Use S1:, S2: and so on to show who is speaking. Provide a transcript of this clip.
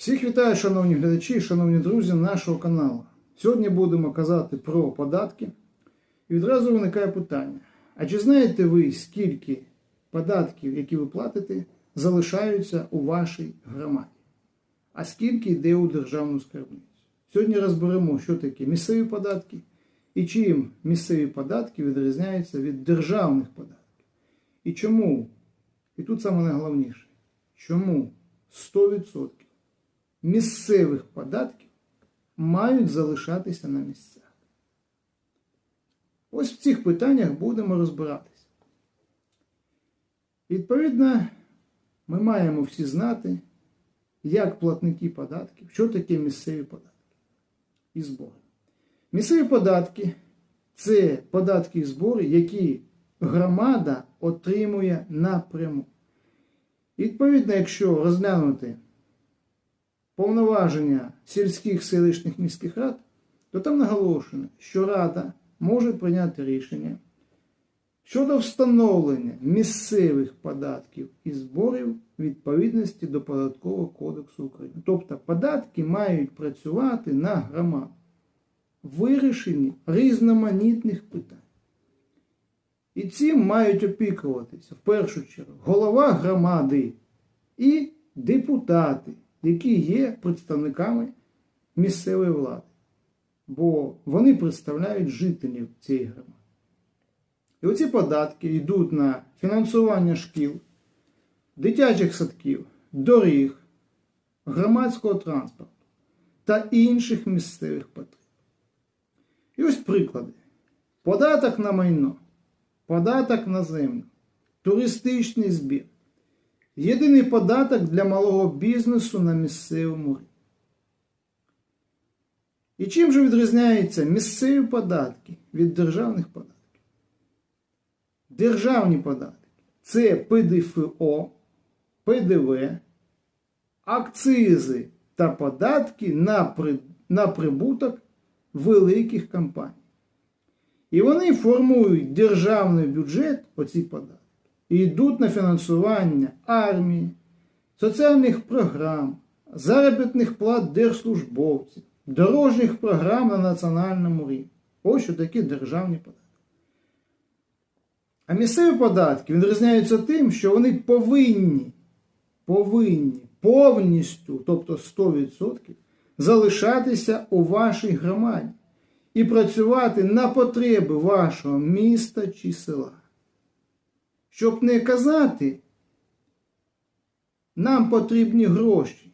S1: Всіх вітаю, шановні глядачі, шановні друзі нашого каналу. Сьогодні будемо казати про податки. І відразу виникає питання: а чи знаєте ви, скільки податків, які ви платите, залишаються у вашій громаді? А скільки йде у державну скарбницю? Сьогодні розберемо, що таке місцеві податки і чим місцеві податки відрізняються від державних податків. І чому? І тут саме найголовніше, чому 100% місцевих податків мають залишатися на місцях. Ось в цих питаннях будемо розбиратися. Відповідно, ми маємо всі знати, як платники податків, що таке місцеві податки і збори. Місцеві податки це податки і збори, які громада отримує напряму. Відповідно, якщо розглянути повноваження сільських селищних міських рад, то там наголошено, що Рада може прийняти рішення щодо встановлення місцевих податків і зборів відповідності до Податкового кодексу України. Тобто податки мають працювати на громаду вирішенні різноманітних питань. І цим мають опікуватися в першу чергу голова громади і депутати, які є представниками місцевої влади. Бо вони представляють жителів цієї громади. І оці податки йдуть на фінансування шкіл, дитячих садків, доріг, громадського транспорту та інших місцевих потреб. І ось приклади: податок на майно, податок на землю, туристичний збір. Єдиний податок для малого бізнесу на місцевому ринку. І чим же відрізняються місцеві податки від державних податків? Державні податки це ПДФО, ПДВ, акцизи та податки на, при... на прибуток великих компаній. І вони формують державний бюджет, оці податки, і йдуть на фінансування армії, соціальних програм, заробітних плат держслужбовців, дорожніх програм на національному рівні. Ось що такі державні податки. А місцеві податки відрізняються тим, що вони повинні, повинні повністю, тобто 100%, залишатися у вашій громаді і працювати на потреби вашого міста чи села. Щоб не казати, нам потрібні гроші.